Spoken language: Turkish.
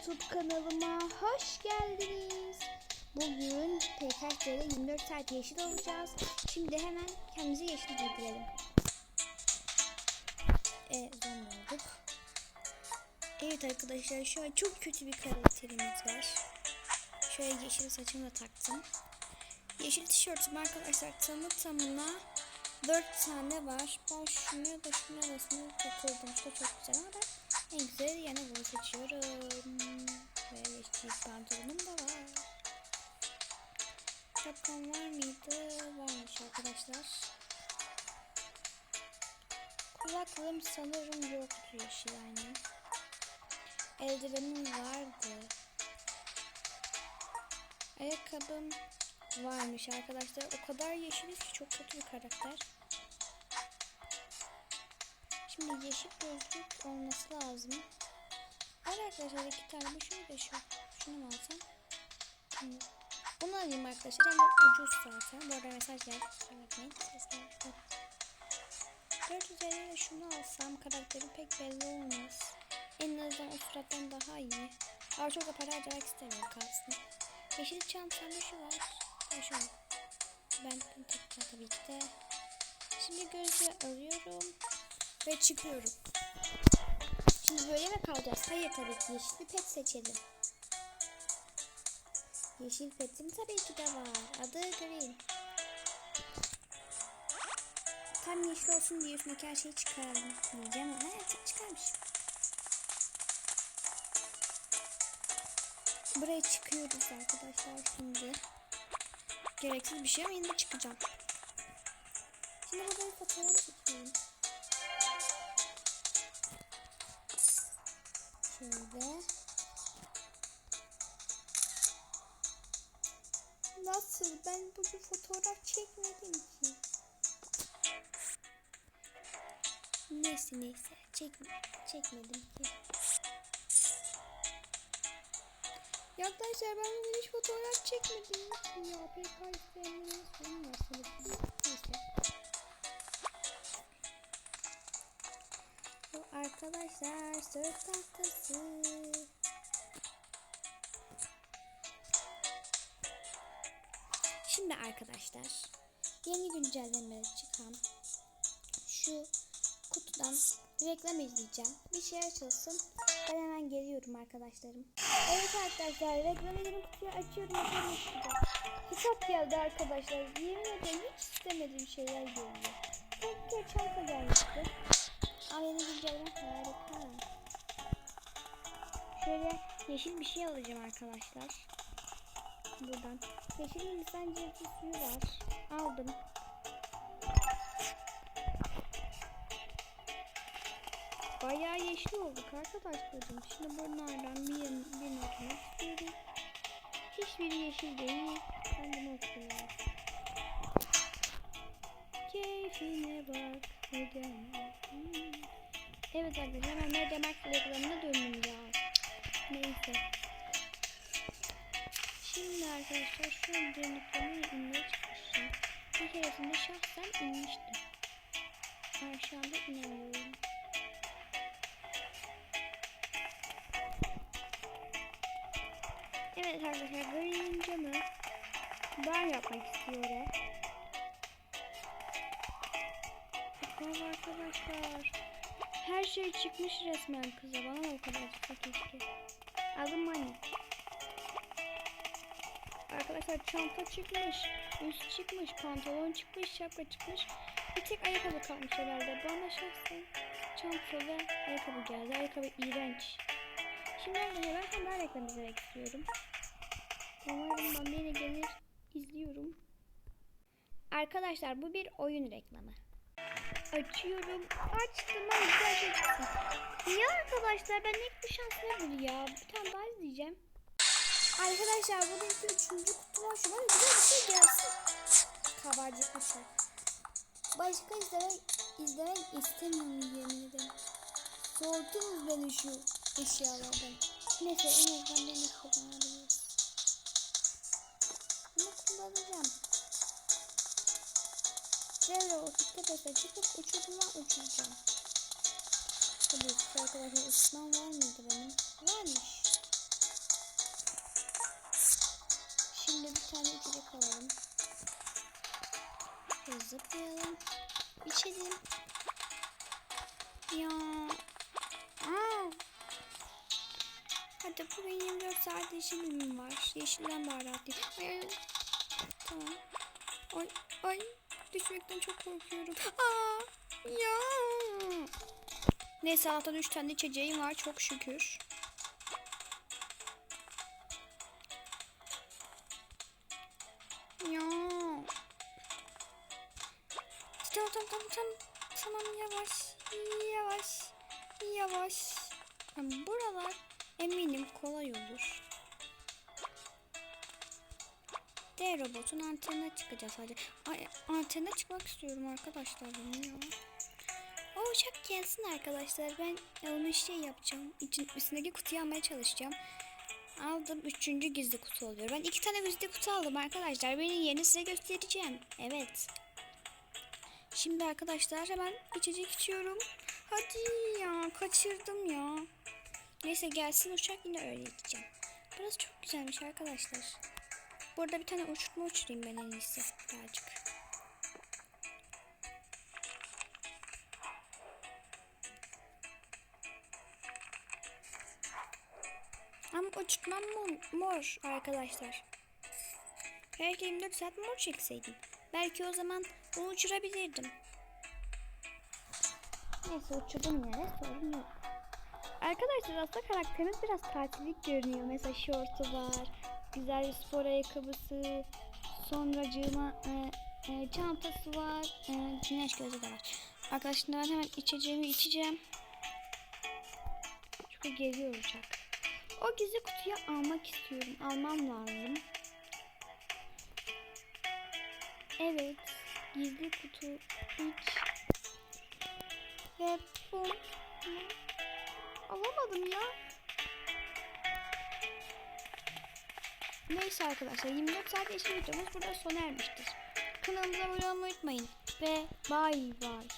YouTube kanalıma hoş geldiniz. Bugün PKX'de 24 saat yeşil olacağız. Şimdi hemen kendimize yeşil giydirelim. E, zombi olduk. Evet arkadaşlar şu an çok kötü bir karakterimiz var. Şöyle yeşil saçımı da taktım. Yeşil tişörtüm arkadaşlar tamı tamına 4 tane var. Ben şunu da şunu arasına takıldım. İşte çok güzel ama en güzel yana bunu seçiyorum. Ve yeşil pantolonum da var. Şapkam var mıydı? Varmış arkadaşlar. Kulaklığım sanırım yoktu yeşil aynen. Eldivenim vardı. Ayakkabım varmış arkadaşlar. O kadar yeşiliz ki çok kötü bir karakter. Şimdi yeşil gözlük olması lazım. Arkadaşlar iki tane bu şunu da şu. Şunu mu alsam? Bunu alayım arkadaşlar. Hem de ucuz zaten. Bu arada mesaj geldi. Kusura bakmayın. Ses geldi. 450 şunu alsam karakteri pek belli olmaz. En azından o surattan daha iyi. Ama çok da para harcamak istemiyorum kalsın. Yeşil çantamda şu var. Şu. Ben takacağım tabii ki de. Şimdi gözlüğü alıyorum. Ve çıkıyorum. Şimdi böyle mi kalacağız? Hayır tabii ki yeşil pet seçelim. Yeşil petim tabii ki de var. Adı Green. Tam yeşil olsun diye üstündeki her şeyi çıkaralım diyeceğim ama evet çıkarmış. Buraya çıkıyoruz arkadaşlar şimdi. Gereksiz bir şey ama yine çıkacağım. Şimdi burada bir fotoğraf çekiyorum. Şöyle. Nasıl? Ben bugün fotoğraf çekmedim ki. Neyse neyse. Çekme, çekmedim ki. Ya Arkadaşlar ben bugün hiç fotoğraf çekmedim. Ya var sanırım. Neyse. Bu arkadaşlar sırt tahtası. Şimdi arkadaşlar yeni güncelleme çıkan şu kutudan reklam izleyeceğim. Bir şey açılsın. Ben hemen geliyorum arkadaşlarım. Evet arkadaşlar reklam ederim kutuyu açıyorum. Bakalım. Kitap geldi arkadaşlar. Yemin ederim hiç istemediğim şeyler geliyor. Tek tek çanta gelmişti. Aa yeni güncelleme harika. Şöyle yeşil bir şey alacağım arkadaşlar. Buradan. Yeşil insan cevdi suyu var. Aldım. Bayağı yeşil olduk arkadaşlarım. Şimdi bunlardan bir, Neyse. Şimdi arkadaşlar şu dönüklerini inmeye çalışacağım. Bir keresinde şahsen inmiştim. Ben şu anda inemiyorum. Evet arkadaşlar Green camı bar yapmak istiyorum. Bakın arkadaşlar. Her şey çıkmış resmen kıza. Bana o kadar çıksa keşke. Adım Mani. Arkadaşlar çanta çıkmış. Üst çıkmış. Pantolon çıkmış. Şapka çıkmış. Bir tek ayakkabı kalmış herhalde. Bana şahsen çanta ve ayakkabı geldi. Ayakkabı iğrenç. Şimdi arkadaşlar ben haber reklam izlemek istiyorum. Umarım bana yine gelir. izliyorum. Arkadaşlar bu bir oyun reklamı. Açıyorum. Açtım ama. Niye arkadaşlar ben ilk bir şans nedir ya? Bir tane daha izleyeceğim. Arkadaşlar bugünkü üçüncü kutu var. Şuna güzel bir şey gelsin. Kabarcık bıçak. Başka izlemek, izlemek istemiyorum yemin ederim. Soğutunuz beni şu eşyalardan. Neyse en azından beni kullanabiliriz. Bunu kullanacağım. Şöyle vakitte tepeye çıkıp uçuruma uçuracağım. Tabii ki arkadaşlar ısman var mıydı benim? Varmış. Şimdi bir tane içecek alalım. Zıplayalım. İçelim. Ya. Aa. Hadi bugün 24 saat yeşilim var. Yeşilden baharat Ay ay. Tamam. Oy oy. Düşmekten çok korkuyorum. Aa. Ya. Neyse Allah'tan 3 tane içeceğim var çok şükür. Ya. Tamam tamam tamam tamam. Tamam yavaş. Yavaş. Yavaş. Yani buralar eminim kolay olur. D robotun antenine çıkacağız hadi. Ay, antene çıkmak istiyorum arkadaşlar ben ya. O uçak gelsin arkadaşlar. Ben onu şey yapacağım. İçin, üstündeki kutuyu almaya çalışacağım. Aldım. Üçüncü gizli kutu oluyor. Ben iki tane gizli kutu aldım arkadaşlar. Benim yerini size göstereceğim. Evet. Şimdi arkadaşlar hemen içecek içiyorum. Hadi ya kaçırdım ya. Neyse gelsin uçak yine öyle içeceğim. Burası çok güzelmiş arkadaşlar. Burada bir tane uçurtma uçurayım ben en iyisi. Birazcık. Ama uçurtmam mor, arkadaşlar. Belki 24 saat mor çekseydim. Belki o zaman onu uçurabilirdim. Neyse uçurdum yine sorun yok. Arkadaşlar aslında karakterimiz biraz tatillik görünüyor. Mesela şortu var, güzel bir spor ayakkabısı, sonracığıma e, e, çantası var, e, güneş gözü de var. Arkadaşlar hemen içeceğimi içeceğim. Çünkü geliyor uçak. O gizli kutuyu almak istiyorum. Almam lazım. Evet. Gizli kutu 3 ve bu alamadım ya. Neyse arkadaşlar 24 saat videomuz burada sona ermiştir. Kanalımıza abone olmayı unutmayın ve bay bay.